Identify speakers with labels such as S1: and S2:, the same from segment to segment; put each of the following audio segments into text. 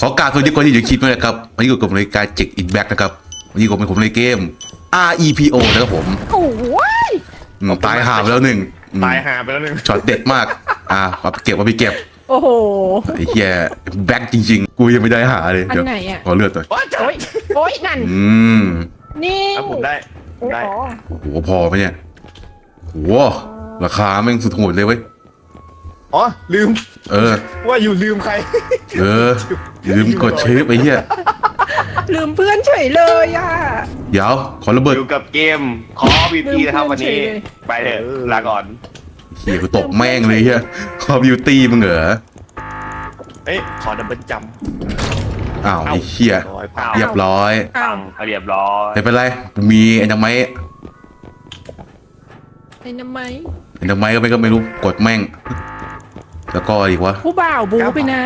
S1: ขอกรารสวัสดีคนที่อยู่ในคลิปด้วยนะครับวันนี้อยู่กับผมในการเจ็กอินแบ็กนะครับวันนี้ผมเป็นผมในเกม R E P O นะครับผม
S2: โอ้ย
S1: อืมตายหาไปแล้วหนึ่งอืม
S3: ตายหาไปแล้วหนึ่ง
S1: ช็อตเด็ดมาก อ่าเอาไปเก็บเอาไปเก็บ
S2: โอ้โห
S1: ไอ้เหี้ยแบ็กจริง ๆ กูยังไม่ได้หาเลย
S2: อัน
S1: เดี๋ยว
S2: ไหนอะ
S1: ขอเลือดหน่อย
S3: ว้าจ้า
S2: โอ้ยโอ้ยนั่น
S1: อืม
S2: นี่
S3: อะผมได้ผมได้
S2: อ๋อ
S1: โอ้โหพอไหมเนี่ยโอ้โหราคาแม่งสุดโหดเลยเว้ย
S3: อ๋อลืม
S1: เออ
S3: ว่าอยู่ลืมใคร
S1: เอออย่าลืมกดเชฟไปเหี้ย
S2: ลืมเพื่อนเฉยเลยอะ
S1: เดี๋ยว ขอระเบิด
S4: อยู่กับเกมคอบีพีนะครับวันนี้
S2: ลืมเพื่อนเฉยเลย
S4: ไปเถอะลาก่อน
S1: เหี้ยกูตกแม่งเลยเหี้ยคอบิวตี้มึงเหรอ
S3: เอ้ยขอดับเบิลจัม
S1: อ้าวไอ้เหี้ย
S3: ร้อยเปล่า
S1: เรียบร้อย
S2: อ้า
S4: ปั
S2: ว
S4: งเขาเรียบร้อย
S1: ไม่เป็นไรมีไอ้น้ำไม้
S2: ไอ้น้ำไหม
S1: ไอ้น้ำไม้ก็ไม่ก็ไม่รู้กดแม่ง แล้วก็อีกวะ
S2: ผู้บ่าวบูไปนะ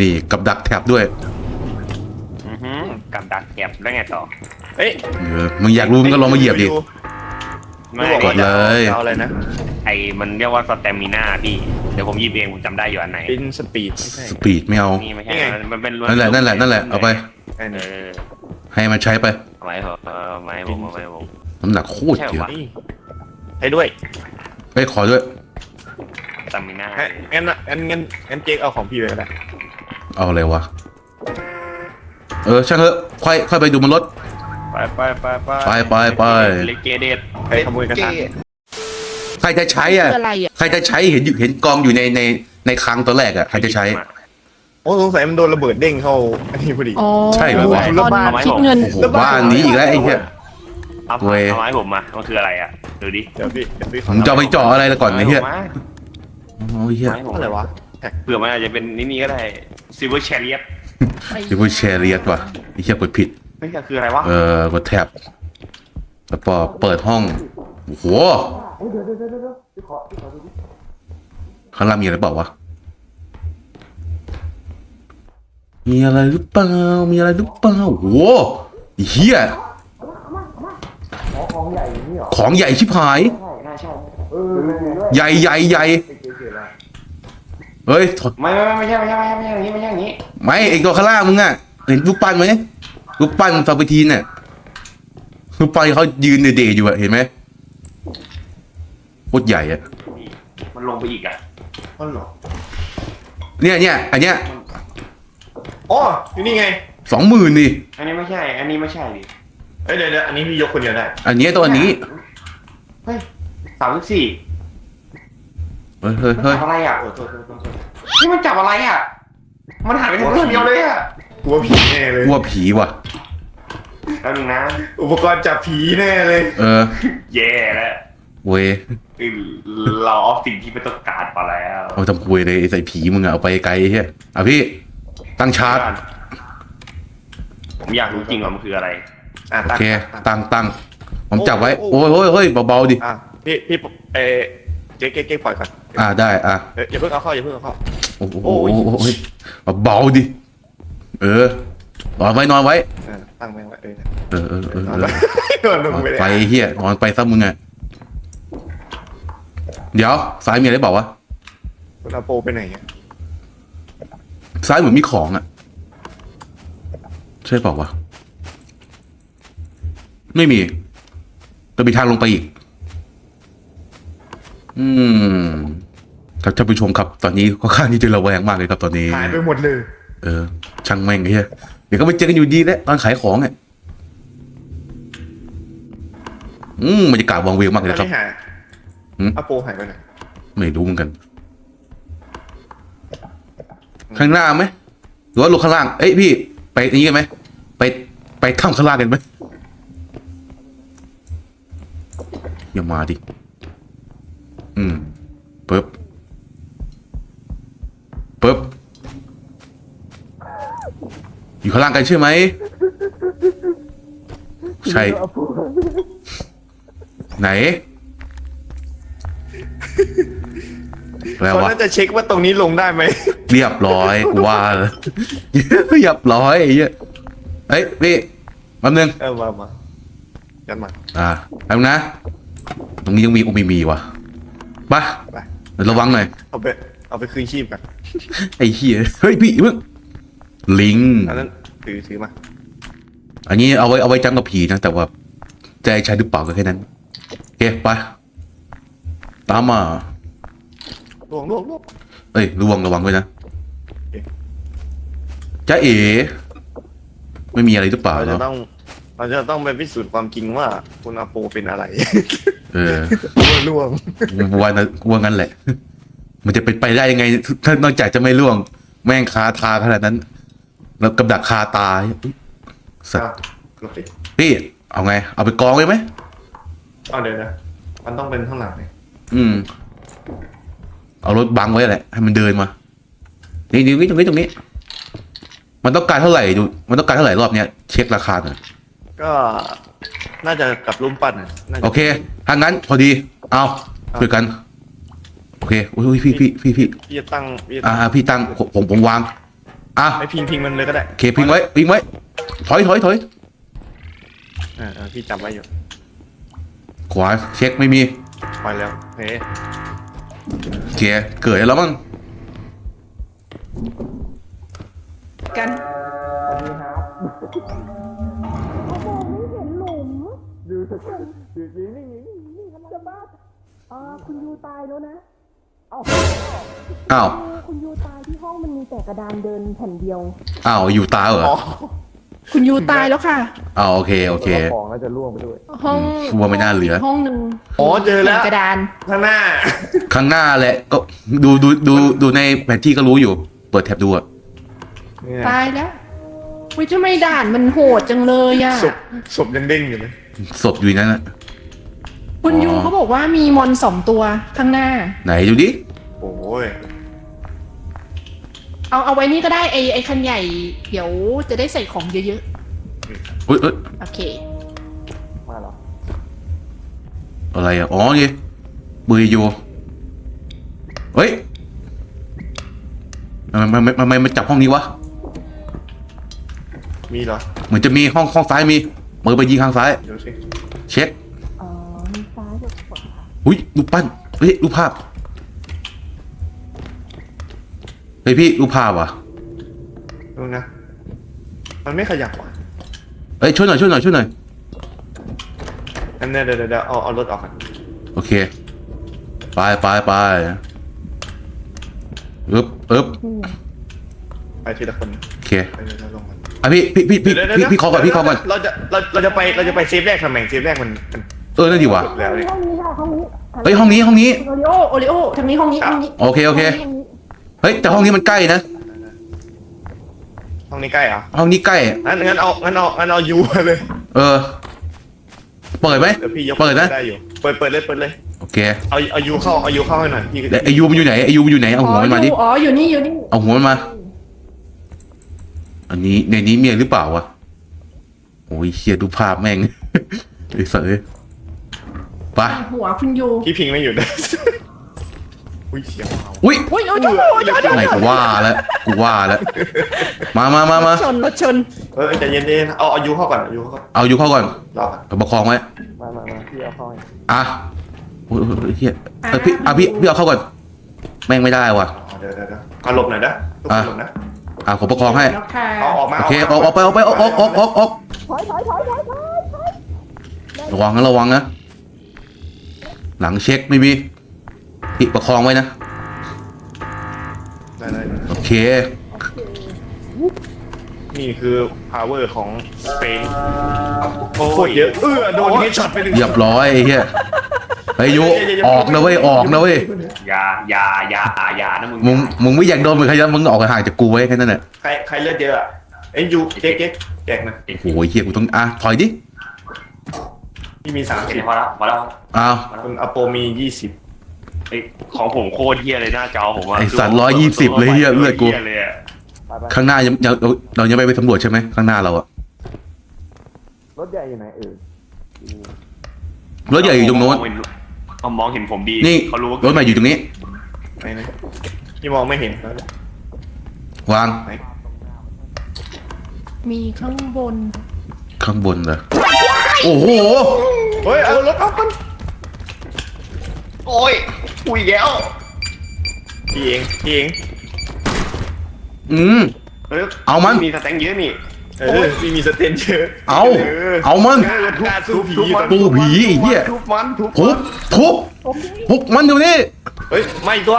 S1: นี่กับดักแท็บด้วย
S4: อือหือกับดักแก็บได้ไงต่อ
S3: เอ้ย
S1: เออมึงอยากรู้มึงก็ลองมาเหยียบดิ
S4: ไม่
S3: ไม่บอกว่าจะ
S1: กดเลย
S3: เอาอะไรนะ
S4: ไอ้มันเรียกว่าสเตมิน่าพี่ เดี๋ยวผมหยิบเองผมจำได้อยู่อันไหน
S3: เป็นสปีดไม่ใช่
S1: สปีดไม่เอา
S4: นี่ไม่ใช่
S3: นี่ไง
S4: มันเป็น
S1: นั่นแหละนั่นแหละนั่นแหละเอาไป
S3: ไอ้
S4: เอ
S3: นี่
S4: อ
S1: ให้มันใช้ไป
S4: เอาไว้เถอะเอาไว้ผมเอาไว้ผม
S1: น้ำหนักโคตรเยอะ
S3: นี่ให้ด้วย
S1: ไปขอด้วย
S4: สเตมิน่า
S3: ฮะงั้นน่ะงั้นงั้นงั้นเจ๊กเอาของพี่ไปก็ได้
S1: เอาอะไรวะ เออช่างเถอะค่อยค่อยไปดูมันรถ
S4: ไปไปไปไป
S1: ไปไปไป
S4: เลเกเดต
S3: ไปขโมยกระทะ
S1: ใครจะใช้อะ
S2: คืออะไรอะ
S1: ใครจะใช้เห็นอยู่เห็นกองอยู่ในในในคลังตอนแรกอะใครจะใช้
S3: โอ้สงสัยมันโดนระเบิดเด้งเข้าอันนี้พอดี
S2: อ๋อ
S1: ใช่เหรอวะ
S2: ตอนคิดเงิน
S1: โอ้โหบ้านนี้อีกแล้วไอ้เหี้ย
S4: เอา
S1: เว้ย
S4: เอาไว้ผมมา มันคืออะไรอะ ดูดิ
S3: เดี๋ยวพี่เดี๋ยวพี่ข
S1: ผมจะเอาไปเจาะอะไรละก่อนไอ้เหี้ยา
S4: ว้
S1: โอ้ยเหี้ยา
S4: ว้ผม
S3: อะไรวะ
S4: เผื่อมันอาจจะเป็นนี่นี่ก็ได้ซิลเวอร์แชเรียต
S1: จะพูดแชร์เรียสว่ะไอ้เหี้ยกดผิด
S4: นี่คืออะไรวะ
S1: เออกดแท็บแล้วก็เปิดห้องโอ้โหข้างล่างมีอะไรเปล่าวะมีอะไรหรือเปล่ามีอะไรหรือเปล่าโอ้โหไอ้เฮียของใหญ่ชิบหายใหญ่ใหญ่ใหญ่ เฮ้ยถอด
S4: ไม่ไม่ไม่ใช่ไม่ใช่ไม่ใช่ไม่ใช่อย่างนี้ไม่ใช่อย่างนี้
S1: ไม่เอกตัวข้างล่างมึงอะเห็นรูปปั้นไหมรูปปั้นฟาบิทีนเนี่ยรูปปั้นเขายืนเดๆอยู่อะเห็นไหมโคตรใหญ่อะ
S4: มันลงไปอีกอะ
S3: อ๋อเหรอ
S1: เนี่ยเนี่ยอันเนี้ย
S3: อ๋ออยู่นี่ไง
S1: สองหมื่นดิ
S4: อันนี้ไม่ใช่ อันนี้ไม่ใช่ดิ
S3: เอ้ยเดี๋ยวเดี๋ยวอันนี้พี่ยกคนเดียวได้
S1: อันเนี้ยตัวนี้
S4: เฮ้ยสามสิบสี่
S1: เฮ้ยเฮ้ย
S4: มัน
S1: เฮ้ย
S4: จับอะไรอะนี่มันจับอะไรอะ มันหันไปทางเรื่องเดียวเลยอะ
S3: กลัวผีแน่เลย
S1: กลัวผีว่ะ
S4: แป๊บนึงนะ
S3: อุปกรณ์จับผีแน่เลย
S1: เออ
S4: แย่แล้ว
S1: เวย
S4: คือเราเอาสิ่งที่ไม่ต้องการมาแล้ว
S1: เอาทำคุยเลยไอ้ใส่ผีมึงอะเอาไปไกลเฮียอะพี่ ตั้งชาร์จ
S4: ผมอยากรู้จริงว่ามันคืออะไร
S3: อะ
S1: โอ
S3: ตั้ง
S1: เค
S3: ตั้ง
S1: ตั้งตั้งผมจับไว้
S3: โอ้
S1: โอ้ย
S3: โอ้
S1: โอ้ยเฮ้ยเบาๆดิ
S3: อะพี่พี่เออ เจ๊เก๊กเก๊กปล่อยก่อน
S1: อ่าได้อะ
S3: เอ้ยอย่าเพิ่งเอาเข้าอย่าเพิ่งเอาเข้า
S1: โอ้โห
S3: โอ้ย
S1: โอ้ยเบาๆดิเออนอนไว้นอนไว้
S3: เออตั้งแม่งไว้เออ
S1: เออเออเออ
S3: นอน
S1: เอ
S3: ไว้
S1: อน
S3: อนลง
S1: นอน
S3: ไปเลย
S1: ไปเฮียนอนไปซะมึงอะเดี๋ยวซ้ายมีอะไรบอกวะ
S3: คุณอาโปไปไหนอะ
S1: ซ้ายเหมือนมีของอะใช่เปล่าวะไม่มีแต่มีทางลงไปอีก อืมครับท่านผู้ชมครับ ตอนนี้ค่อนข้างที่จะระแวงมากเลยครับตอนนี้
S3: หายไปหมดเลย
S1: เออ ช่างแม่งไอ้เฮียเดี๋ยวก็ไปเจอกันอยู่ดีแหล้วตอนขายของเนี่ยอืมบรรยากาศวังเวงมากเลย
S3: ตอน
S1: นะครับ
S3: นี้หาย
S1: หืม
S3: อาโปหายไปไหน
S1: ไม่รู้เหมือนกัน ข้างหน้าไหมหรือว่าลงข้างล่าง เอ้ยพี่ ไปนี้กันไหมไปไปข้ามข้างล่างกันไหมอย่ามาดิ อืมปึ๊บปึ๊บอยู่ข้างล่างกันใช่ไหม ใช่ ไหน แล้ว
S3: เขา
S1: วะ
S3: น่าจะเช็คว่าตรงนี้ลงได้ไหม
S1: เรียบร้อยกูว่าแล้วเรียบร้อยไอ้เหี้ยเฮ้ยพี่แป๊บนึง
S3: เออมามายันมา
S1: อ่าแป๊บนึงนะตรงนี้ยังมีอุมีมีว่ะ ไป
S3: ไป
S1: เดี๋ยวระวังหน่อย
S3: เอาไปเอาไปคืนชีพกัน
S1: ไอ้เหี้ยเฮ้ยพี่อย่าเพิ่งลิง
S3: อันนั้นถือถือมา
S1: อันนี้เอาไว้เอาไว้จำกับผีนะแต่ว่าจะให้ใช้หรือเปล่าก็แค่นั้นโอเคไปตามมา
S3: ล่วงล่วงล่วง
S1: เอ้ยระวังระวังด้วยนะ
S3: โอเค
S1: จ้าเอ๋ไม่มีอะไรหรือเปล่า
S3: เราจะ
S1: เนาะ
S3: ต้อง เราจะต้องไปพิสูจน์ความจริงว่าคุณอาโปเป็นอะไร
S1: เออ
S3: ล่วง
S1: ว่านะว่างั้นแหละ มันจะเป็นไปได้ยังไง ถ้านอกจากจะไม่ล่วง แม่งคาทาขนาดนั้น แล้วกับดักคาตาอุ๊ยสัตว์
S3: โอเค
S1: พี่เอาไง เอาไปกองไว้ไหม
S3: เอาเดี๋ยวนะมันต้องเป็นข้างหลังเลย
S1: อืม เอารถบังไว้แหละให้มันเดินมา นี่นี่ตรงนี้ตรงนี้ มันต้องการเท่าไหร่ดู มันต้องการเท่าไหร่รอบเนี้ยเช็คราคาหน่อย
S3: ก็ น่าจะกับรุ่มปั้นน่ะน่าจะ
S1: โอเคถ้างั้นพอดี เอาคุยกัน โอเคอุ้ยอุ้ยพี่พี่พี่พี่
S3: พี่จะตั้งพี่จะ
S1: อ่า
S3: ตั้ง
S1: อ่าพี่ตั้งผมผมผมวาง อะ
S3: ไม่พิงพิงมันเลยก็ได้
S1: โอเคพิงไว้พิงไว้ ถอยถอยถอย
S3: อ่าอ่าพี่จับไว้อยู่
S1: ขวาเช็คไม่มี
S3: ไปแล้วเฮ้
S1: โอเคเกิดแล้วมั้ง
S2: กัน
S5: อ่าคุณยูตายแล้วนะ
S1: อ้าว
S5: คุณยูตายที่ห้องมันมีแต่กระดานเดินแผ่นเดียว
S1: อ้าวอยู่ตาเหรอ
S2: คุณยูตายแล้วค่ะ
S1: อ้าวโอเคโอเค
S3: ของน่าจะล่วงไปด้วย
S2: ห้อง
S1: กลัวไม่น่าเหลือ
S2: ห้องหนึ่ง
S3: อ๋อเจอแล้ว
S2: ห็นกระดาน
S3: ข้างหน้า
S1: ข้างหน้าแหละก็ดูดูดูดูในแผนที่ก็รู้อยู่ เปิดแท็บดูอะ
S3: เนี่ย
S2: ตายแล้ววิทำไมด่านมันโหดจังเลยอะ
S3: ศพศพยังเด้งอยู่เลย
S1: ศพอยู่ในนั้นอะ
S2: คุณยูเขาบอกว่ามีมอนสองตัวข้างหน้า
S1: ไหนดูดิ
S3: โอ้ย
S2: เอาเอาไว้นี่ก็ได้ไอไอคันใหญ่ เดี๋ยวจะได้ใส่ของเยอะ
S1: อุ้ยเอ้ย
S2: ๆ โอเค
S3: มาเหรอ
S1: อะไรอะอ๋อนี่ปืนอยู่เฮ้ยทำไมทำไมทำไมมันจับห้องนี้วะ
S3: มีเหรอ
S1: เหมือนจะมีห้องห้องซ้ายมี มือไปยิงทางซ้าย
S3: เดี๋ยวสิ
S1: เช็ค
S5: อ๋อมีซ้ายกับขวา
S1: อุ้ยรูปปั้นเฮ้ยรูปภาพเฮ้ยพี่รูปภาพว่ะ
S3: ดูนะ มันไม่ขยับว่ะ
S1: เฮ้ยช่วยหน่อยช่วยหน่อยช่วยหน่อย
S3: อันเนี้ยเดี๋ยวเดี๋ยวเดี๋ยวเอาเอารถออกกัน
S1: โอเคไปไปไปอึบอึบ
S5: นี่ไง
S3: ไปทีละคน
S1: โอเค
S3: ไปเดี๋ยวเดี๋ยวลงกัน
S1: อะพี่พี่พี่พี่
S3: เดี๋ยวเดี๋ยว
S1: พี่พี่ขอก่อนพี่ขอก่อน
S3: เราจะเราเราจะไปเราจะไปเซฟแรกทำแม่งเซฟแรกมันมัน
S1: เออนั่นดีว่ะ
S3: แล้วเนี่ย
S5: ห้องนี้ค่ะห้องนี้
S1: เฮ้ยห้องนี้ห้องนี้
S2: โอริโอโอริโอทางนี้ห้องนี้ห้องนี้
S1: โอเคโอเค
S5: ห้องนี้
S1: เฮ้ยแต่ห้องนี้มันใกล้นะ
S3: ห้องนี้ใกล้เหรอ
S1: ห้องนี้ใกล้
S3: งั้นงั้นเอางั้นเอางั้นเอายูมาเลย
S1: เออ เปิดไหม
S3: เดี๋ยวพี่ยก
S1: เปิดนะ
S3: ได้อยู่เปิดเปิดเลยเปิดเลย
S1: โอเค
S3: เอาเอายูเข้าเอายูเข้าให้หน่อยพี่
S1: แล้วไอยูมันอยู่ไหนไอยูมันอยู่ไหนเอา
S2: อ๋
S1: หัว
S2: อ
S1: มันมา
S2: อ
S1: ดิ
S2: ยู่อ๋ออยู่นี่อยู่นี่
S1: เอาหัวมันมา อันนี้ในนี้มีอะไรหรือเปล่าวะโอ้ยเชียดูภาพแม่ง ไอ้สัสเอ้ยไป
S2: หัวคุณยู
S3: พี่พิงไม่หยุดเลยอุ้ยเสียงเมา
S1: อุ้ย
S2: อุ้ยโอ้ยโอ้ยโอ้ยโอ้ยโอ้ย
S1: ไหนกูว่าแล้วกูว่าแล้วมามามามา
S2: ชนรถชน
S3: เออใจเย็นๆเอาเอายูเข้าก่อนเอายูเข้าก่อน
S1: เอาอยู่เข้าก่อน
S3: รอก่อน
S1: เอาประคองไว้
S3: มามามาพี่เอาเข้าให้
S1: อะโอ้ยโอ้ยโอ้ยเฮียเออพี่อะพี่พี่เอาเข้าก่อน แม่งไม่ได้ว่ะ
S3: อ๋อเดี๋ยวเดี๋ยวเดี๋ยวเอาหลบหน่อยนะทุกคนหลบนะ
S1: อะผมประคองให้
S2: แล้วค่ะ
S3: เอาออกมา
S1: โอเคออกออกไปออกไปออกออกออกออกออก
S5: ถอยถอยถอยถอยถอยถอย
S1: ระวังนะระวังนะหลังเช็คไม่มีพี่ประคองไว้นะ
S3: ได้ได้ได้
S1: โอเค
S3: นี่คือ power ของสเปนโคตรเยอะเออโดนเฮดช็อตไปหนึ่ง
S1: เรียบร้อยไอ้เหี้ยไอ้ยุออกนะเว้ยออกนะเว้ย
S4: อย่าอย่าอย่าอย่านะมึง
S1: มึงมึงไม่อยากโดนเหมือนใครมึงออกห่างจากกูไว้แค่นั้นแหละ
S3: ใครใครเลือดเยอะอะเอ้ยยูเจ๊กเจ๊กแจกนะ
S1: โอ้ยเฮียกูต้องอะถอยดิ
S3: พี่มีสาม
S4: เห็
S3: สิ
S4: น
S3: บ
S4: พอแล้วพอแล้ว
S1: อ้าว
S3: คุณอโปมียี่สิบ
S4: ไอ้ยของผมโคตรเฮี้ยเลยหน้าจอผมอะ
S1: ไอสัตว์ร้อยยี่สิบเลยเฮียเลือดกู
S4: หี้ยเลยอะ
S1: ข้างหน้ายังยังเราเรายังไม่ไปสำรวจใช่ไหมข้างหน้าเราอะ
S3: รถใหญ่อยู่ไหนเออ
S1: รถใหญ่อยู่ตรงโน้น
S4: เขามองเห็นผมดี
S1: นี่
S4: เขารู้ว่าร
S1: ถใหม่อยู่ตรงนี้
S3: ไหนไหนพี่มองไม่เห็น
S1: วาง
S3: ไหน
S2: มีข้างบน
S1: ข้างบนเหรอโอ้โห
S3: เฮ้ยเอารถเอากัน
S4: โอ้ยอุ้ยแล้ว
S3: พี่เองพี่เอง
S1: อืม
S4: เฮ้ย
S1: เอามัน
S4: มีสแต็งเยอะนี่
S3: เออมีมีสเตนเชอร์
S1: เอาเอามัน
S3: เออทุบสู้ผีตอน
S1: ตู้ผีไอ้เหี้ย
S4: ทุบมันทุบ
S1: ทุบทุบทุบมันอยู่นี่
S3: เฮ้ยไม่อีกตัว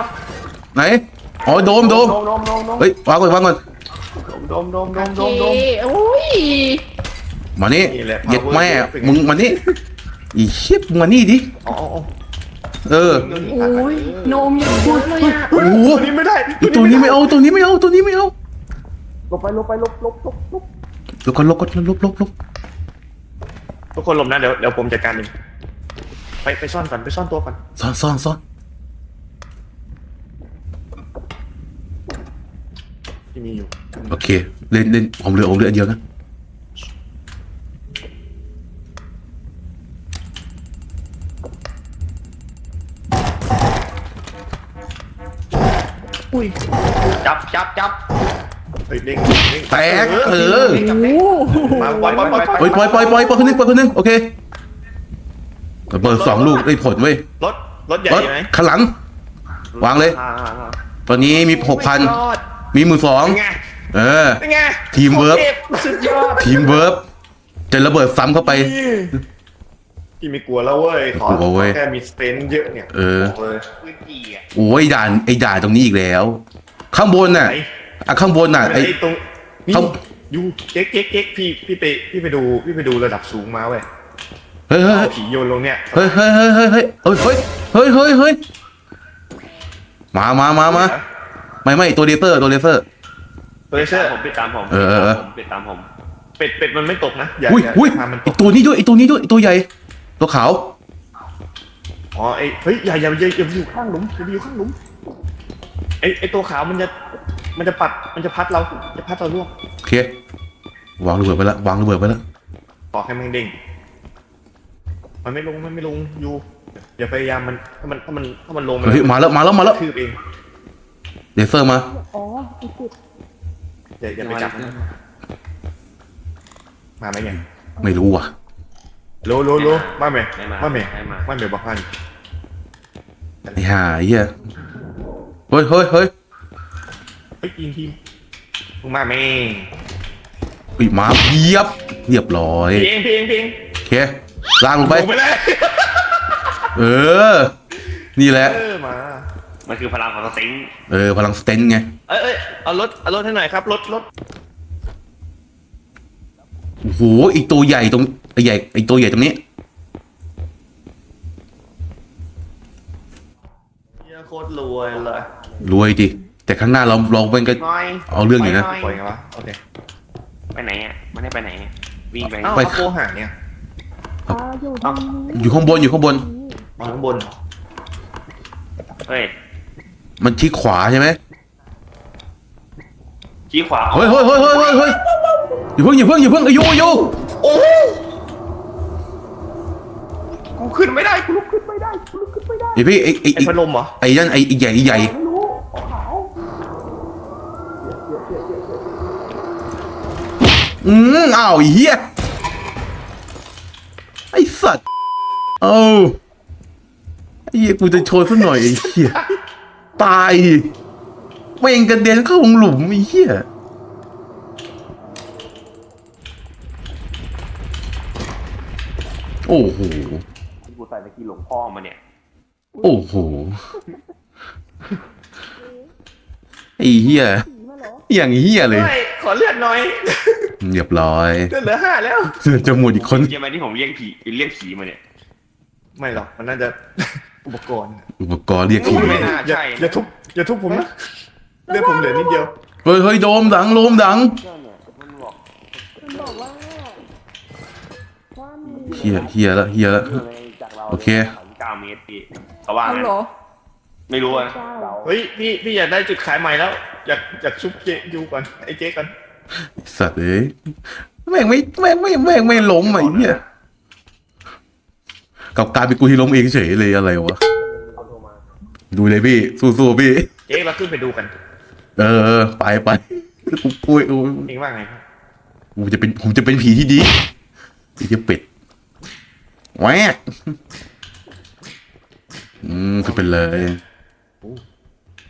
S1: ไหนอ๋อโดมโดม
S4: โดมโดมโดมโดม
S1: เฮ้ยวางก่อนวางก่อน
S4: โดมโดมโดม
S2: โอ
S4: โดม
S2: เค
S4: โดม
S2: โอ้ย
S1: มานี่
S3: นี่แหละ
S1: เหย็ด
S3: power
S1: แม่
S3: เป็นไง
S1: มึงมานี่อีเชี่ยมึงมานี่ดิ
S3: อ๋ออ๋ออ๋อ
S1: เออ
S2: โอ้ยโนมอย่างเยอะเลยอะ
S1: โอ้โห
S3: ตัวนี้ไม่ได้
S1: ไอ้ตัวนี้ไม่เอาตัวนี้ไม่เอาตัวนี้ไม่เอา
S5: ลบไปลบไปลบลบลบลบ
S1: ลบก่อนลบก่อนลบลบลบ
S3: ทุกคนหลบนะเดี๋ยวเดี๋ยวผมจัดการเองไปไปซ่อนก่อนไปซ่อนตัวก่อน
S1: ซ่อนซ่อนซ่อน
S3: ที่มีอยู่
S1: โอเคเล่นเล่นผมเหลือผมเหลืออันเดียวนะ
S2: อุ้ย
S4: จับจับจับ
S3: เฮ้ยเด้งเด้ง
S1: แตกเออ
S3: มาปล่อยปล่อยปล่อย
S1: ปล่อยปล่อยปล่อยปล่อยปล่อยคนหนึงปล่อยคนหนึงโอเคระเบิดสองลูกได้ผลเว้ย
S3: รถรถใหญ่
S1: รถ
S3: ไหม
S1: ข้างหลัง วางเลย
S4: อ่าอ่าอ่า
S1: ตอนนี้มีหกพัน
S3: รอด
S1: มีหมือสอง
S3: เป็นไง
S1: เออ
S3: เป็นไง
S1: ทีมเวิร์ก
S3: โคตสุดยอด
S1: ทีมเวิร์บจะระเบิดซ้ำเข้าไป
S3: พี่ไม่กลัวแล้วเว้ยขอก
S1: ลัวเว้ย
S3: แค่มีสเปนเยอะเนี่ย
S1: เออ
S3: บอกเลย
S4: พื้นที่อะ
S1: โอ้ยด่านไอ้ด่านตรงนี้อีกแล้ว ข้างบนน่ะ
S3: ไหน
S1: อะข้างบนน่ะไอ้
S3: ไอ้ตรงนี่
S1: เขา
S3: ยูเก๊กเก๊กเก๊กพี่พี่ไปพี่ไปดูพี่ไปดูระดับสูงมาเว้ย
S1: เฮ้ยเฮ้ย
S3: เอาผีโยนลงเนี่ย
S1: เฮ้ยเฮ้ยเฮ้ยเฮ้ยเฮ้ยเฮ้ยเฮ้ยเฮ้ยเฮ้ยเฮ้ยมามามามาไม่ไม่ตัวเลเซอร์ตัวเลเซอร์
S3: ตัวเลเซอร์
S4: ผมปิดตามผม
S1: เออเออเออ
S4: ผมปิดตามผม
S3: เป็ดเป็ดมันไม่ตกนะอย่า
S1: อุ้ย
S3: อย่า
S1: อุ้ย
S3: พามันต
S1: ไอี
S3: ก
S1: ตัวนี้ด้วยไอตัวนี้ด้วยไอตัวใหญ่ ตัวขาว
S3: อ๋อไอ้เฮ้ยอย่าอย่าอย่าอย่าไปอยู่ข้างหลุมอย่าไปอยู่ข้างหลุมไอ้ไอ้ตัวขาวมันจะมันจะปัดมันจะพัดเราจะพัดเราล่วง
S1: โอเค วางระเบิดไปแล้ววางระเบิดไปแล้ว
S3: ขอให้มันเด้งมันไม่ลงมันไม่ลงอยู่อย่าพยายามมันถ้ามันถ้ามันถ้ามันลงมัน
S1: เฮ้ยมาแล้วมาแล้วมาแล้ว
S3: ทืบเอง
S1: เลเซอร์มา
S5: อ๋ออีกติด
S3: อย่าอย่าไปจับมันมาไหมเนี่ย
S1: ไม่รู้ว่ะ
S3: โลโลโลมาไหม
S4: ไม่มา
S3: มาไหม
S4: ไม่มา
S3: มาไหมบอกพัน
S1: ไอ้ห่าไอ้เหี้ยเฮ้ยเฮ้ยเฮ้ย
S3: เฮ้ยทีมทีมมึงมาไหม
S1: เฮ้ยมาเยียบเรียบร้อย
S3: พี่เองพี่เองพี่เอง
S1: โอเคลากลงไป
S3: ลงไปเลย
S1: เออ นี่แหละ
S3: เออมา
S4: มันคือพลังของสติง
S1: เออพลังสเตนไง
S3: เอ้ยเอ้ยเอารถเอารถให้หน่อยครับรถรถ
S1: โอ้โหอีกตัวใหญ่ตรง ไอ้ใหญ่ไอ้ตัวใหญ่ตรงนี้
S3: เหี้ยโคตรรวยเลย
S1: รวยดิแต่ข้างหน้าเราเราเป็นก็
S4: น้อย
S1: เอาเรื่องอยู่นะ
S3: ปล่อยไงวะโอเค
S4: ไปไหนอะมันได้ไปไหนอะวิ่งไป
S3: เอ้า
S1: ไป
S3: เอาโคหาเนี่ย
S5: อ่าอยู่ตรงนี้
S1: อยู่ข้างบนอยู่ข้างบน
S3: มาข้างบน
S4: เฮ้ย
S1: มันชี้ขวาใช่ไหม
S4: ชี้ขวา
S1: เฮ้ยเฮ้ยเฮ้ยเฮ้ยเฮ้ยเฮ้ยอย่าเพิ่งอย่าเพิ่งอย่าเพิ่งอายุอายุ
S3: โอ้ กูขึ้นไม่ได้กูลุกขึ้นไม่ได้
S1: ไอพี่ไอไอ
S3: ไอ้พัดลมเหรอ
S1: ไอนั่นไอไอใหญ่ไอใหญ่อืมอ้าวไอ้เหี้ยไอสัตว์เอ้าไอ้เหี้ยกูจะโชว์สักหน่อยไอ้เหี้ยตายแม่งกระเด็นเข้าหลุมไอ้เหี้ยโอ้โห
S4: กู ใส่ตะกี้หลวงพ่อมาเนี่ย
S1: โอ้โหไอ้เหี้ยอย่างเหี้ยเลย
S3: ไม่ขอเลือดหน่อย
S1: เรียบร้อย
S3: เลือดเหลือห้าแล้ว
S1: เสือจะหมดอีกคน
S4: ใช่ไหมที่ผมเรียกผีเรียกผีมาเนี่ย
S3: ไม่หรอกมันน่าจะอุปกรณ์
S1: อุปกรณ์เรียกผี
S4: ไม่น่า
S3: อย่า
S4: ใช่
S3: อย่าทุบอย่าทุบผมนะเลือดผมเหลือนิดเดียว
S1: เฮ้ยเฮ้ยโดมดังโลมดัง
S5: มันบอกว่าว่ามี
S1: เฮียเฮียละเฮียละ
S4: จากเรา
S1: โอเค
S4: เก้าเมตรพี่เขาว่า
S2: เอา
S4: งั้น
S2: เหรอ
S4: ไม่รู้อะ
S5: เจ้า
S3: เฮ้ยพี่พี่อยากได้จุดขายใหม่แล้ว อยากอยากชุบเจยูก่อนไอ้เจ๊ก่อน
S1: สัตว์เอ้ยแม่งไม่แม่งไม่แม่งไม่ล้มไอ้เหี้ยกับการเป็นกูที่ล้มเองเฉยเลยอะไรวะดูเลยพี่ สู้ๆพี่
S3: เจ๊เราขึ้นไปดูกัน
S1: เออเออไปไปกูกูกู
S3: เองว่าไงครับ
S1: กูจะเป็นผมจะเป็นผีที่ดีไอ้เหี้ยเป็ด แหวกอืมคือเป็นเลย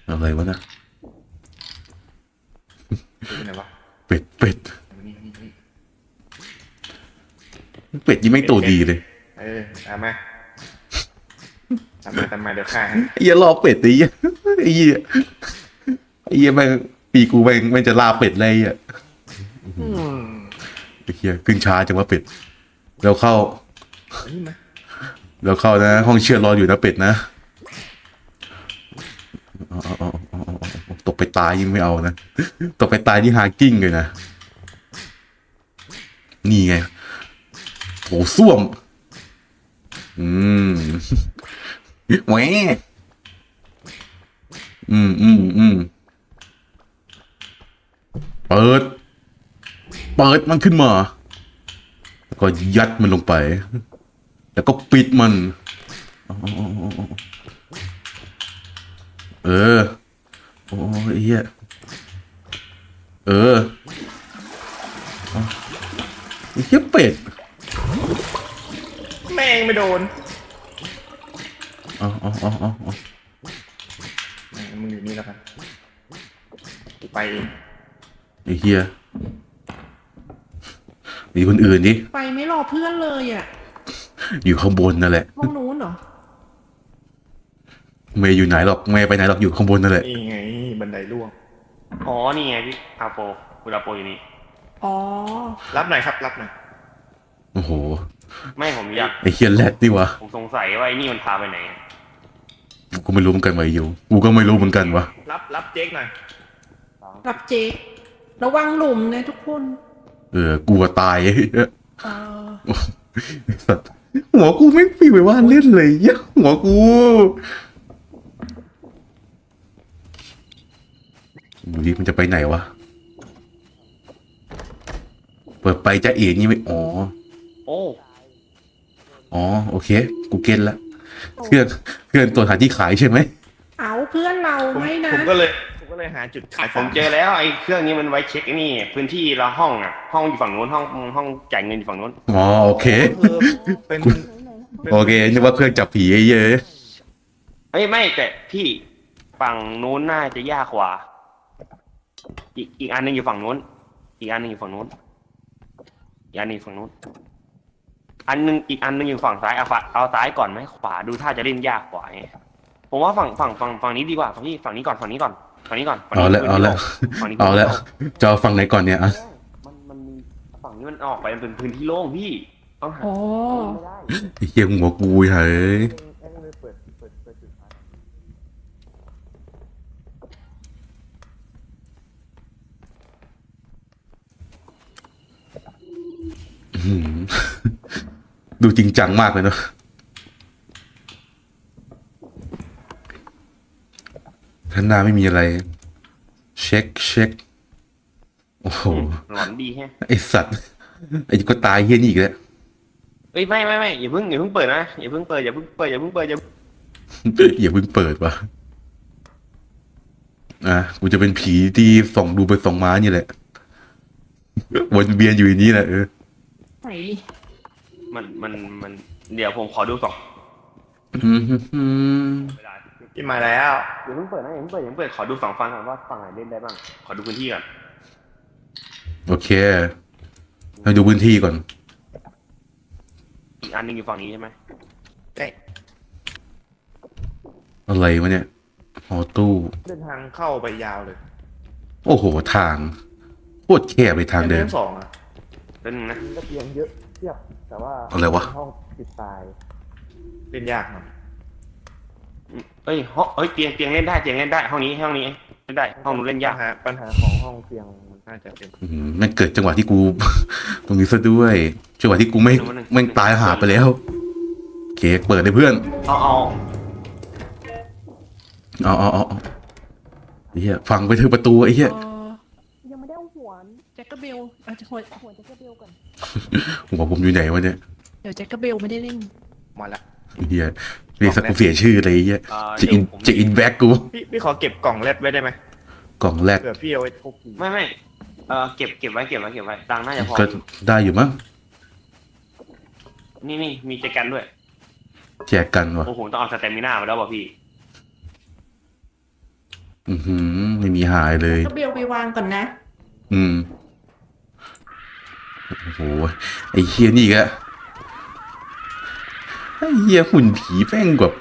S1: อะไรวะนะ
S3: เป็นไงวะ
S1: เป็ดเป็ด
S3: นี่นี่นี่
S1: เป็ดยี่ไม่งตัวดีเลย
S3: เออตามมาตามมาตามมาเดี๋ยวฆ่าให้
S1: ไอ้เหี้ยรอเป็ดดิไอ้เหี้ยไอ้เหี้ยแม่งปีกูแม่งแม่งจะลาเป็ดเลยอะ
S3: อืม
S1: ไอ้เหี้ยขึ้นช้าจังว่าเป็ดเราเข้า
S3: เฮ้ยมา
S1: เราเข้านะ ห้องเชือดรออยู่นะเป็ดนะอาเออาเออาเอตกไปตายยิ่งไม่เอานะ ตกไปตายนี่หากิ้งเลยนะ นี่ไงโถส้วม อืมแหวอืมอืมอืมเปิด เปิดมันขึ้นมา แล้วก็ยัดมันลงไป แล้วก็ปิดมัน เอาเอาเอาเอาเอาเออโอ้ยเฮียเออเอาไอ้เฮียเป็ด
S3: แม่งไม่โดน
S1: เอาเอาเอาเอาเอา
S3: แม่งมึงอยู่นี่แล้วกันกูไปเอง
S1: ไอ้เฮียมีคนอื่นดิ
S2: ไปไม่รอเพื่อนเลยอะ
S1: อยู่ข้างบนนั่นแหละ
S2: ห้องนู้นเหรอ
S1: เมย์อยู่ไหนหรอกเมย์ไปไหนหรอกอยู่ข้างบนนั่นแหละ
S3: นี่ไงบันไดร่วง
S4: อ๋อนี่ไงพี่อาโปคุณอาโปอยู่นี่
S2: อ๋อ
S3: รับหน่อยครับ รับหน่อย
S1: โอ้โห
S4: ไม่ผมอยาก
S1: ไอ้เฮียแรดนี่วะ
S4: ผมสงสัยว่าไอ้นี่มันพาไปไหน
S1: กูไม่รู้เหมือนกันวะไอ้ยูกูก็ไม่รู้เหมือนกันวะ
S3: รับรับเจ๊กหน่อย
S2: รับเจ๊ระวังหลุมนะทุกคน
S1: เออกลัวตายไอ้เหี้ย
S2: เออ
S1: สัตว์ หัวกูไม่ปีไปว่าเล่นเลยเหี้ยหัวกูดูดิมันจะไปไหนวะ เปิดไปจะเอกนี่ไม่อ๋อ
S4: โอ้
S1: อ๋อ โอเค กูเก็ตละเครื่องเครื่องตัวหาที่ขายใช่ไหม
S2: เอาเพื่อนเรา
S3: ผม
S2: ไม่นะ
S3: ผมก็เลยผม ก็เลยหาจุดขาย
S4: ผมเจอแล้วไอ้เครื่องนี้มันไว้เช็คไอ้นี่ พื้นที่ละห้องอะ ห้องอยู่ฝั่งนู้นห้องห้องจ่ายเงินอยู่ฝั่งนู้น
S1: อ๋อโอเค
S3: คือเป็น
S1: โอเคนึกว่าเครื่องจับผีไอ้เหี้ย
S4: เอ้ยไม่แต่พี่ฝั่งนู้นน่าจะยากกว่า อีกอีกอันหนึงอยู่ฝั่งนู้น อีกอันหนึงอยู่ฝั่งนู้นอีกอันหนึงอยู่ฝั่งนู้น อันหนึงอีกอันหนึงอยู่ฝั่งซ้ายเอาฝเอาซ้ายก่อนไหมขวาดูท่าจะเล่นยากกว่าไงผมว่าฝั่งฝั่งฝั่งฝั่งนี้ดีกว่าฝั่งนี้ฝั่งนี้ก่อนฝั่งนี้ก่อน ฝั่งนี้ก่อนฝั่ง
S1: เอา
S4: นี้
S1: ละเอาละ
S4: ฝั่งนี้
S1: เอาละจะเอาฝั่งไหนก่อนเนี่ยอะ
S4: มันมันมีฝั่งนี้มันออกไปมันเป็นพื้นที่โล่งพี่ต้องหา
S2: อ๋อ
S4: ไม่ได้
S1: ไอ้เหี้ยหัวกูเฮ้ย
S5: เอ็งเลยเปิดเปิดเปิดจุดไฟ
S1: อื้อหือดูจริงจังมากเลยเนอะ ท่านหน้าไม่มีอะไร เช็คเช็คโอ้โห
S4: หลอนดีแฮะ
S1: ไอสัตว์ไอ้ก็ตายเฮี้ยนี่อีกแล้ว
S4: เอ้ยไม่ไม่ไม่อย่าเพิ่งอย่าเพิ่งเปิดนะอย่าเพิ่งเปิดอย่าเพิ่งเปิดอย่าเพิ่งเปิดอย่า
S1: อย่าเพิ่งเปิดวะอะกูจะเป็นผีที่ส่องดูไปส่องมานี่แหละวนเวียนอยู่อย่างนี้แหละเออ
S2: ไหน
S4: มันมันมัน เดี๋ยวผมขอดูสอง
S1: อืมอืม
S4: เวลา
S3: ที่มาแล้ว
S4: อย่าเพิ่งเปิดนะอย่าเพิ่งเปิดอย่าเพิ่งเปิดขอดูสองฟังก่อนว่าฝั่งไหนเล่นได้บ้าง ขอดูพื้นที่ก่อน
S1: โอเคให้ดูพื้นที่ก่อน
S4: อีกอันหนึงอยู่ฝั่งนี้ใช่ไหม
S3: ใช่
S1: อะไรวะเนี่ยหอตู้
S3: เดินทางเข้าไปยาวเลย
S1: โอ้โห ทางโคตรแคบเลยทางเดิน
S3: ชั้สองอะ
S4: เล่นงนะ
S5: ก็เตียงเยอะเทียบแต่ว่า
S1: อะไรวะ
S5: ห้องปิดตาย
S3: เล่นยากหน่อย
S4: เอ้ยห้องเอ้ยเตียงเตียงเล่นได้เตียงเล่นได้ห้องนี้ห้องนี้เล่นได้ห้องนู้นเล่นยาก
S3: ปัญหาปัญหาของห้องเตียงมันน่าจะเป็น
S1: อืมมันเกิดจังหวะที่กู ตรงนี้ซะด้วยจังหวะที่กูไม่ไม่งตายหาไปแล้วโอเคเปิดเลยเพื่อน
S4: เอาเอา
S1: เอาเอาเอาเอาไอ้เหี้ยฟังไปถึงประตูไอ้เหี้ย
S2: เออ
S5: ยังไม่ได้เอาหัว
S2: แจ็คเกอร์เบลอาจจะหัว
S5: หัวจะกระเบลก่อน
S1: หัวผมอยู่ไหนวะเนี่ย
S2: เดี๋ยวแจ็คเกอร์เบลไม่ได้เล่น
S3: มาละ
S1: ไอ้เหี้ยเรียกสักกูเสียชื่อเลยไอ้เหี้ย
S4: เอ่อ
S1: จะ
S4: เดี๋
S1: อิ
S4: ย
S1: น
S4: วผม
S1: จะอินแบ็กกู
S3: พี่พี่ขอเก็บกล่องแรดไว้ได้ไหม
S1: กล่องแรก
S3: เผื่อพี่เอาไว้พกผี
S4: ไม่ไม่เออเก็บเก็บไว้เก็บไว้เก็บไว้ตังค์น่าจะพอ
S1: ก็ได้อยู่มั้ง
S4: นี่นี่มีแจกันด้วย
S1: แจกกันวะ
S4: โอ้โหต้องเอาสเตมิน่ามาแล้วป่ะพี่
S1: อือหือ ไม่มีหายเลย
S2: แจ็คเกอร์เบลไปวางก่อนนะ
S1: อืม โอ้โห ไอ้เฮียนี่อีกอะ ไอ้เฮียหุ่นผีแม่งแบบ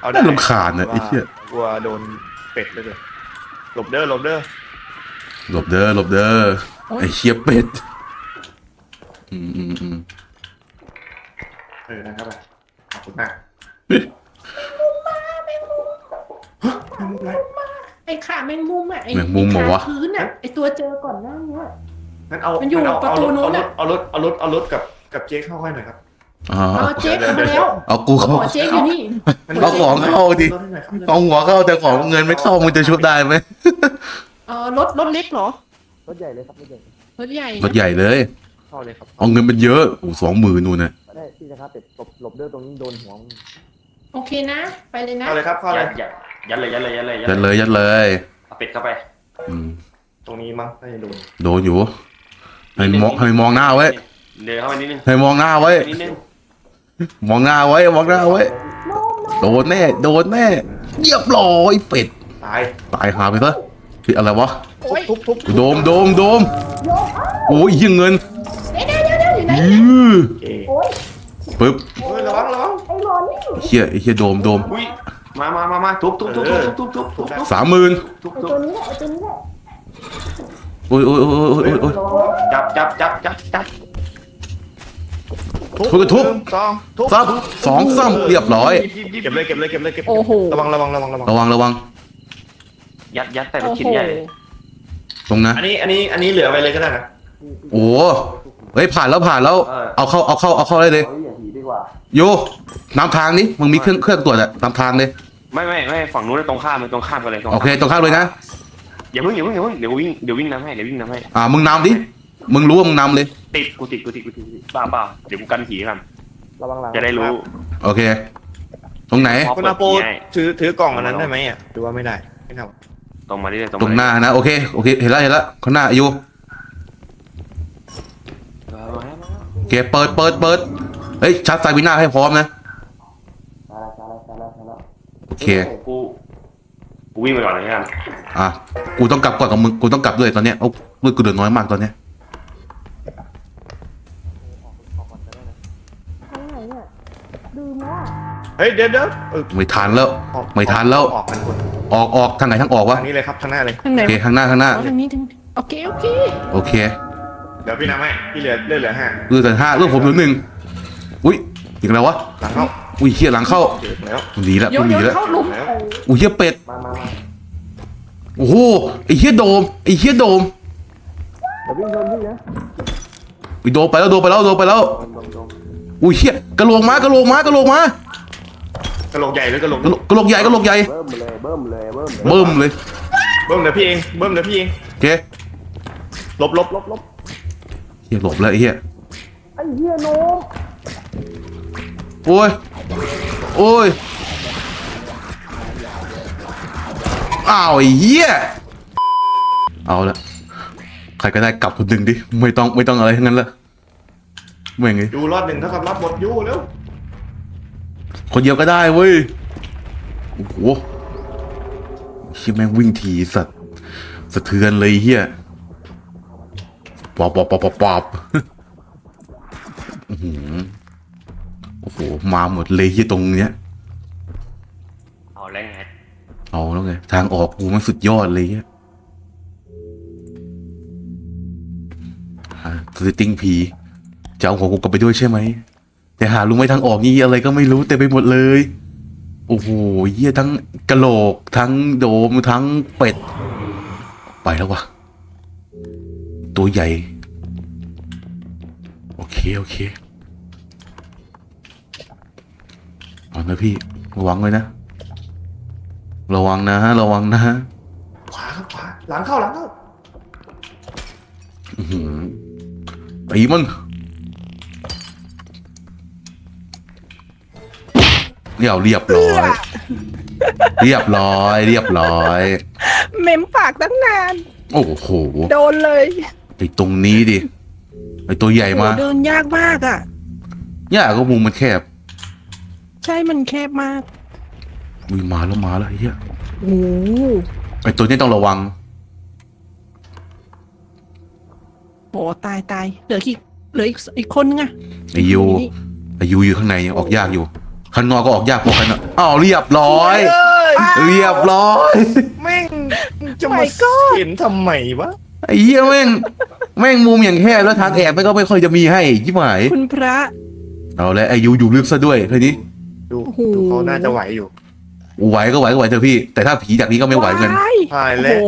S3: เอาได้
S1: น่ารำคาญอะไอ้เหี้ย
S3: กลัวโดนเป็ดเลยเลยหลบเด้อหลบเด้อ
S1: หลบเด้อหลบเด้อไอ้เฮียเป็ดอืมอืมอืม
S3: เออนะครับไปขอบคุณมาก
S1: เฮ้ย
S2: ไอ้ขาแมงมุมอะไอ้
S1: แมงมุมเหรอวะ
S2: ไอ้ขาพื้นอะไอ้ตัวเจอก่อนหน้านี้อะ
S3: งั้นเอา
S2: มันอยู่
S3: งั้เา
S2: ประตูนู้น
S3: เอาร
S2: น่ะ
S3: ถเอารถเอารถเอารถกับกับเจ๊เข้าให้หน่อยครับ
S1: อ๋อ
S2: เออเจ๊เข้ามาแล้ว
S1: เอากูเข้า
S2: ขอเจ๊อยู่นี่
S1: เอาของเข้าดิ
S3: รถให้หน่อยครับ
S1: เอาหัวเข้าแต่ของเงินไม่เข้ามึงจะชุบได้ไหม
S2: เออรถรถเล็กเหรอ
S5: รถใหญ่เลยครับรถใหญ่
S2: รถใหญ่
S1: รถใหญ่เลย
S3: เข้าเลยครับ
S1: เอาเงินเป็นเยอะโอ้สองหมื่นนู่นน่ะ
S5: ได้ที่จะครับเป็ดหลบหลบเด้อตรงนี้โดนหัวมึง
S2: โอเคนะ ไปเลยนะ
S3: เข้าเลยครับเข้าเล
S4: ยั
S3: ย
S4: ดยัดยัดเลยยัดเลยยัดเลย
S1: ยัดเลยยัดเลย
S4: เอาเป็ดเข้าไป
S1: อืม
S3: ตรงนี้มั้งน่าจะโดน
S1: โดนอยู่ให้มองให้มองหน้าไว้
S4: เดินเข้าไปนิดนึง
S1: ให้มองหน้าไว้
S4: นิดนึง
S1: มองหน้าไว้มองหน้าไว้ โดนแน่ โดนแน่เรียบร้อยเป็ด
S3: ตาย
S1: ตายหาไปซะคืออะไรวะ
S2: โอ้ย
S3: ทุบทุบ
S1: โดมโดมโดมโอ้ยยิงเงิน
S2: เดี๋ยวเดี๋ยวเดี๋ยวอยู่ไหน
S1: ยื้อ
S3: เจ๊
S1: ปึ๊บ
S3: เฮ้ยระวังระวัง
S1: เฮียไอ้เฮียโดมโดม
S4: อุ้ยมามามามาทุบทุบทุบทุบทุบทุบทุบทุบ
S1: สามหมื่น
S4: ทุบทุบ
S1: โอ้ยโอ้ยโอ้ยโอ้ยโอ้ยโอ้ย
S4: จับจับจับจับจับ
S3: ทุบ
S1: ทุบทุบ
S3: หนึ่งสองทุบ
S1: ซับสองซ้ำเรียบร้อย
S3: เก็บเลยเก็บเลยเก็บเลยเก็บ
S2: โอ้โห
S3: ระวังระวังระวังระวัง
S1: ระวังระวัง
S4: ยัดยัดใส่รถ
S2: โอ้
S4: ชิ้น
S2: โห
S4: ใหญ่
S1: ตรงนะ
S3: อันนี้อันนี้อันนี้เหลือไว้เลยก็ได้นะ
S1: โอ้เฮ้ยผ่านแล้วผ่านแล้ว เอาเข้าเอาเข้าเอาเข้าได้เลย
S5: เอาอย่างผีดีกว่า
S1: โยนำทางนี้มึงมีเครื่องเครื่องตรวจอะนำทางเลย
S4: ไม่ไม่ไม่ฝั่งนู้นตรงข้ามเลยตรงข้ามกันเลยตรง
S1: โอเคตรงข้ามเลยนะ
S4: อย่าเพิ่งอย่าเพิ่งอย่าเพิ่งเดี๋ยววิ่งเดี๋ยววิ่งน้ำให้เดี๋ยววิ่งน้ำให้
S1: อ่ามึงนำดิ มึงรู้ว่ามึงนำเลย
S4: ติดกูติดกูติดกูติดบ้าบ้าเดี๋ยวกูกันผีกัน
S5: ระวังหลัง
S4: จะได้รู้
S1: โอเค ตรงไหน
S4: พอ
S3: คุณ
S4: เปิ
S3: อา
S4: ด
S3: โป
S4: ผีให้
S3: ถือถือกล่องอันนั้นได้ไหมอะหรือว่าไม่ได้ไม่ท
S4: ตรงมาเรื่อยๆตรง
S1: ตรงห
S4: มา
S1: น้านะ โอเค โอเค เห็นแล้วเห็นแล้วข้างหน้าอยู่
S4: เรื่อยๆ
S1: โอเค เปิดเปิดเปิดเฮ้ย ชัดไฟวินาให้พร้อมนะ
S5: ตายแล้วตายแล้วตายแล้วตายแล้ว
S1: โอเค
S4: กูกูวิ่งไปก่อนเลยกัน
S1: อะ กูต้องกลับก่อนกับมึง กูต้องกลับด้วยตอนเนี้ยโอ้เลือดกูเดือดน้อยมากตอนเนี้ย
S5: ทางไหนเนี่ยลืมแล้วำ
S3: เฮ้ยเดี๋ยวเดี๋ยวเออ
S1: ไม่ทันแล้ว
S3: ออก
S1: ไม่ทันแล้ว
S3: ออกกันคน
S1: ออกออกทางไหนทางออกวะ
S3: ทางนี้เลยครับทางหน้าเลย
S2: ทางไหน
S1: โอเคข้างหน้าข้างหน้า
S2: อ๋อทางนี้ทางนี้โอเคโอเค
S1: โอเค
S3: เดี๋ยวพี่นำให้พี่เหลือเหลือเหลือห้า
S1: เลือดแต่ห้าเลือดผมเหลือหนึ่งอุ้ยอีกแล้ววะ
S3: หลังเข้า
S1: อุ้ยเฮียหลังเข้า
S3: เจอแล้ว
S1: หนีแล้ว
S2: โย
S1: กู
S2: น
S1: หนี
S2: โยน
S1: แล้ว
S2: เข้าหลุม
S3: แล้ว
S1: อุ้ยเฮียเป็ด
S5: มามามา
S1: โอ้โหไอ้เฮียโดมไอ้เฮียโดม
S5: เดี๋ยววิ่งชนพี่นะ
S1: อุ้ยโดมไปแล้วโดมไปแล้วโดมไปแล้ว
S5: ลงลงลง
S1: อุ้ยเฮียกระโหลกม้ากระโหลกม้ากระโหลกม้า ก
S3: ระโหลกใหญ่หรือกระโหลก
S1: กระโหลกกระโหลกใหญ่กระโหลกใหญ่
S5: เบิ้มเลยเบิ้มเลยเบิ้ม
S1: เบิ่มเลย
S3: เบิ้มเดี๋ยวพี่เองเบิ้มเดี๋ยวพี่เอง
S1: โอเค
S3: ลบลบ
S5: ลบลบ
S1: เฮียหลบแล้วไอ้เฮีย
S5: ไอ้เหี้ยโนม
S1: โอ้ยโอ้ยอ้าวไอ้เฮียเอาละใครก็ได้กลับคนหนึ่งดิไม่ต้องไม่ต้องอะไรทั้งนั้นละไม่งไง
S3: อยู่รอดหนึ่งเท่ากับรอดหมดอยู่เร็ว
S1: คนเดียวก็ได้เว้ย โอ้โหชิแม่งวิ่งทีสัตว์สะเทือนเลยเฮียปอบปอบปอบปอบปอบอื้อหือโอ้โห มาหมดเลยเฮียตรงเนี้ย
S4: เอาแล้วไง
S1: เอาแล้วไง ทางออกกูมันสุดยอดเลยเฮียสติงผีจะเอาหัวกูกลับไปด้วยใช่ไหม แต่หารู้ไหมทางออกนี่อะไรก็ไม่รู้เต็มไปหมดเลย โอ้โหเหี้ยทั้งกะโหลก ทั้งโดมทั้งเป็ด ไปแล้ววะตัวใหญ่ โอเค โอเคเอานะพี่ ระวังเลยนะ ระวังนะระวังนะ
S3: ขวาครับขวาหลังเข้าหลังเข้า
S1: อื้อหือตีมัน เรียบเรียบร้อย เรียบร้อย เรียบร้อย
S2: เมมปากตั้งนาน
S1: โอ้โห
S2: โดนเลย
S1: ไอตรงนี้ดิไอตัวใหญ่มา
S2: โหเดินยากมากอะ
S1: ย่าก็มุมมันแคบ
S2: ใช่มันแคบมาก
S1: อุ้ยมาแล้วมาแล้วเฮีย
S2: โอ้โห
S1: ไอตัวนี้ต้องระวัง
S2: โหตายตายเหลืออีกเหลืออีกอีกคนนึงอะ
S1: ไอยูไอยูอยู่ข้างในยังออกยากอยู่ ข้างนอกก็ออกยากพอกันนะอ้าวเรียบร้อย เรียบร้อย
S3: แม่งจะมาเห็นทำไมวะ
S1: ไอ้เหี้ยแม่งแม่งมุมอย่างแคบแล้วทางแอบไม่ก็ไม่ค่อยจะมีให้ยิ่หมาย
S2: คุณพระ
S1: เอาแล้วไอ้ยูอยู่ลึกซะด้วยทีนี้
S3: ดู
S2: โอ้โห
S3: ดูเขาน่าจะไหวอยู่
S1: ไหวก็ไหวก็ไหวเถอะพี่ แต่ถ้าผีจากนี้ก็ไม่ไหวเหมือนกัน
S2: ว้าย
S3: ตาย
S2: โอ้
S3: แล้
S2: โห
S3: ว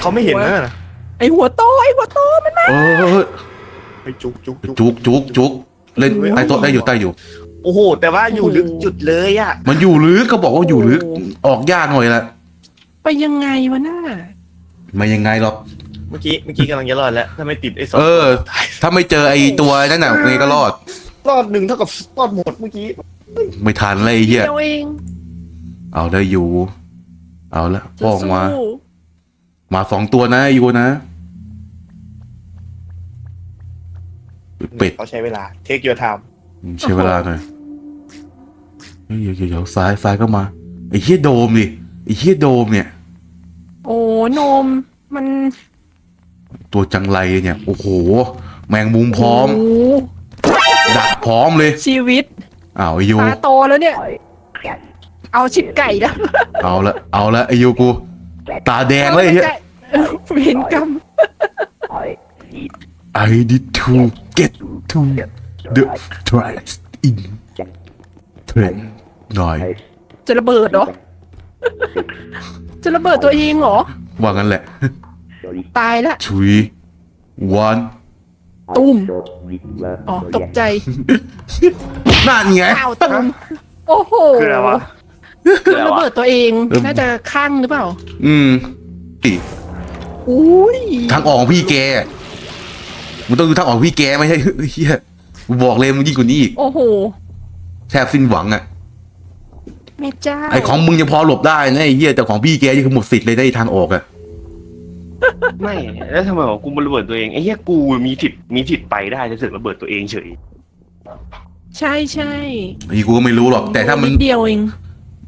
S3: เขาไม่เห็นนะ
S2: ไอหัวโตไอหัวโตมันมา
S1: เออ
S3: ไปจุกจุกจุก
S1: จุกจุกจุกเล่นใต้โต๊ะได้อยู่ใต้อยู่
S3: โอ้โห แต่ว่าอยู่ลึกจุดเลยอะ
S1: มันอยู่ลึกก็บอกว่าอยู่ลึกออกยากหน่อยละ
S2: ไปยังไงวะน่า
S1: ไม่ยังไงหรอก
S3: เมื่อกี้เมื่อกี้กำลังจะรอดแล้วถ้าไม่ติดไอ้สอง
S1: เออ ถ้าไม่เจอไอ้ตัวนั่นน่ะไงก็รอด
S3: รอดหนึ่งเท่ากับรอดหมดเมื่อกี้
S1: ไม่ทันเลยไอ้เหี้ย
S2: เดียวเอง
S1: เอาได้อยู่ เอาละพ่อออกมา
S2: สู้
S1: มาสองตัวนะไอ้ยูนะเป็ด
S3: เขาใช้เวลาเทค your time
S1: ใช้เวลาหน่อย เฮ้ยเดี๋ยวเดี๋ยวเดี๋ยวซ้ายซ้ายก็มาไอ้เฮียโดมดิไอ้เฮียโดมเนี่ย
S2: โอ้นมมัน
S1: ตัวจังไรเนี่ย โอ้โห แมงมุมพร้อม
S2: โโห
S1: ดักพร้อมเลย
S2: ชีวิต
S1: อ้าวไอยู
S2: ตาโตแล้วเนี่ย เอาชิบไก่แล้ว
S1: เอาละเอาละไอยูกู ตาแดงเลยไอ้เฮีย
S2: เห็นกรรม
S1: I need to get to the trash in train หน่อย
S2: จะระเบิดเหรอ จะระเบิดตัวเองเหรอ
S1: ว่างั้นแหละ
S2: ตายละ
S1: three one
S2: ตุ้ม อ๋อ ตกใจ
S1: นั่นไง
S2: อ้าวตุ้ม โอ้โห
S4: คืออะไรวะคืออะไร
S2: ระ
S4: วะ
S2: เบิดตัวเอง
S1: เออ
S2: น่าจะข้างหรือเปล่า
S1: อืม
S2: อุ้ย
S1: ทางออกของพี่แกมึงต้องดูทางออกของพี่แกไม่ใช่เฮียกูบอกเลยมึงยิ่งกว่านี้อีก
S2: โอ้โห
S1: แทบสิ้นหวังอะ
S2: แม่เจ้า
S1: ไอของมึงยังพอหลบได้นะไอ้เหี้ยแต่ของพี่แกนี่คือหมดสิทธิ์เลยได้ทางออกอะ
S4: ไม่แล้วทำไมบอกกูมาระเบิดตัวเองไอ้เหี้ยกูมีสิทธิ์มีสิทธิ์ไปได้แต่เสึกระเบิดตัวเองเฉย
S2: ใช่ใช่
S1: ไอ้กูก็ไม่รู้หรอก แต่ถ้ามัน
S2: ดเดียวเอง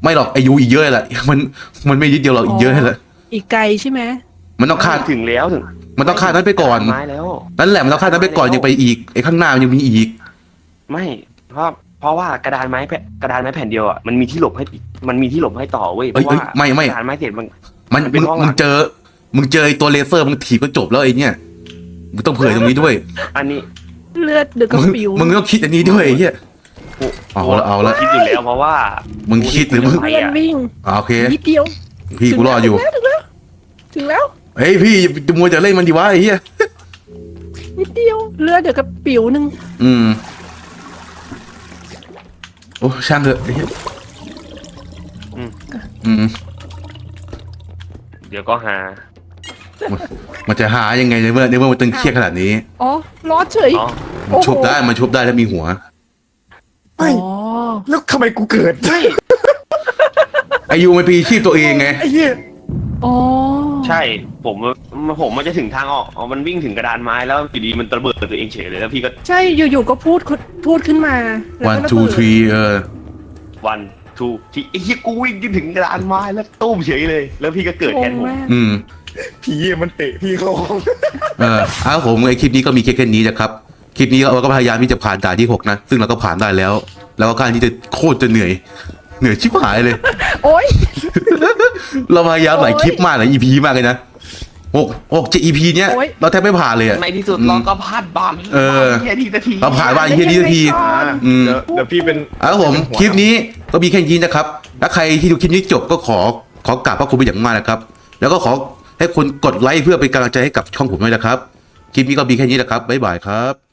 S1: ไม่หรอกอายุอีกเยอะแหละมันมันไม่นิดเดียวหรอกอีกเยอะแหละ
S2: อีกไกลใช่ไหม
S1: มันต้องคาด
S4: ถึงแล้วถึง
S1: มันต้องคาดนั้นไปก่อน
S4: ไม้แล้ว
S1: นั่นแหละมันต้องคาดนั้นไปก่อนยังไปอีกไอ้ข้างหน้ามันยังมีอีก
S4: ไม่เพราะ เพราะว่ากระดานไม้แผ่นกระดานไม้แผ่นเดียวอะมันมีที่หลบให้มันมีที่หลบให้ต่อเว้ยเพ
S1: เอ้ย
S4: ราะว่า
S1: เอ้ยไม่ไม่
S4: กระดานไม้เสร็จมัน
S1: มัน
S4: มันเป็
S1: มึ
S4: น
S1: ง
S4: ห้อง
S1: มึง
S4: อะ
S1: เจอ มึงเจอไอ้ตัวเลเซอร์มึงถีบก็จบแล้วไอ้เนี่ยมึงต้องเผื่อตรงนี้ด้วย
S4: อันนี้
S2: เลือดเดือกระ
S1: มึง
S2: ปิว
S1: มึงต้องคิดอันนี้ด้วยไอ้เหี้ยเอาละเอาละ
S4: คิดอยู่แล้วเพราะว่า
S1: มึ
S4: มึ
S1: งคิดหรือมึง
S2: เพื่อนวิ่ง
S1: อ่าโอเค
S2: นิดเดียว
S1: พี่กูรออยู่
S2: ถึงแล้วถึงแล้ว
S1: เฮ้ยพี่จะมัวจะเล่นมันดีวะไอ้เหี้ย
S2: นิดเดียว เลือดเดือกระปิวหนึง
S1: อืม โอ้ช่างเถอะไอ้เหี้ย
S4: อืม
S1: อืม
S4: เดี๋ยวก็หา
S1: มันจะหายังไงในเมื่อในเมื่อมันตึงเครียดขนาดนี้
S2: อ๋อรอดเฉย
S4: อ๋อ
S1: มันชุบได้มันชุบได้แล้วมีหัว
S3: เฮ้ย
S2: อ๋อ
S3: แล้วทำไมกูเกิด
S4: ไม่
S1: อายุมันปีชีพตัวเองไง
S3: ไอ้เหี้ย
S2: อ๋อ
S4: ใช่ ผม ผมมันจะถึงทางออกอ๋อมันวิ่งถึงกระดานไม้แล้วอยู่ดีมันระเบิดตัวเองเฉยเลยแล้วพี่ก็
S2: ใช่อยู่ๆก็พูดขึ้นพูดขึ้นมาแล้วก็
S1: one
S2: ระ
S1: two
S2: เบิด
S1: three เออ
S4: วันทูที่ไอ้เหี้ยกูวิ่งถึงกระดานไม้แล้วตุ้มเฉยเลย แล้วพี่ก็เกิดแทนผม
S2: งงาก
S1: อืม
S3: ผีมันเตะพี่เขาห้อง
S1: เออเอาผมไอคลิปนี้ก็มีแค่แค่นี้นะครับ คลิปนี้เราก็พยายามที่จะผ่านด่านที่หกนะ ซึ่งเราก็ผ่านได้แล้ว แล้วก็การที่จะโคตรจะเหนื่อย เหนื่อยชิบหายเลย
S2: โอ๊ย
S1: เราพยายามหลายคลิปมากหลาย EP มากเลยนะ หกหกเจ็ด EP เนี้ย
S2: โอ๊ย
S1: เราแทบไม่ผ่านเลยอะ
S4: ในที่สุด
S1: อืม
S4: เราก็พลาดบาน
S1: เออ
S4: แค่ทีนาที
S1: เราผ่านมาอีกแค่นี้นาที
S3: อ่า
S1: อืม
S3: เดี๋ยวเดี๋ยวพี่เป็น
S1: เอาครับผมคลิปนี้ก็มีแค่นี้นะครับ ถ้าใครที่ดูคลิปนี้จบก็ขอขอกราบพระคุณเป็นอย่างมากนะครับ แล้วก็ขอให้คนกดไลค์เพื่อเป็นกำลังใจให้กับช่องผมด้วยนะครับ คลิปนี้ก็มีแค่นี้แหละครับบ๊ายบายครับ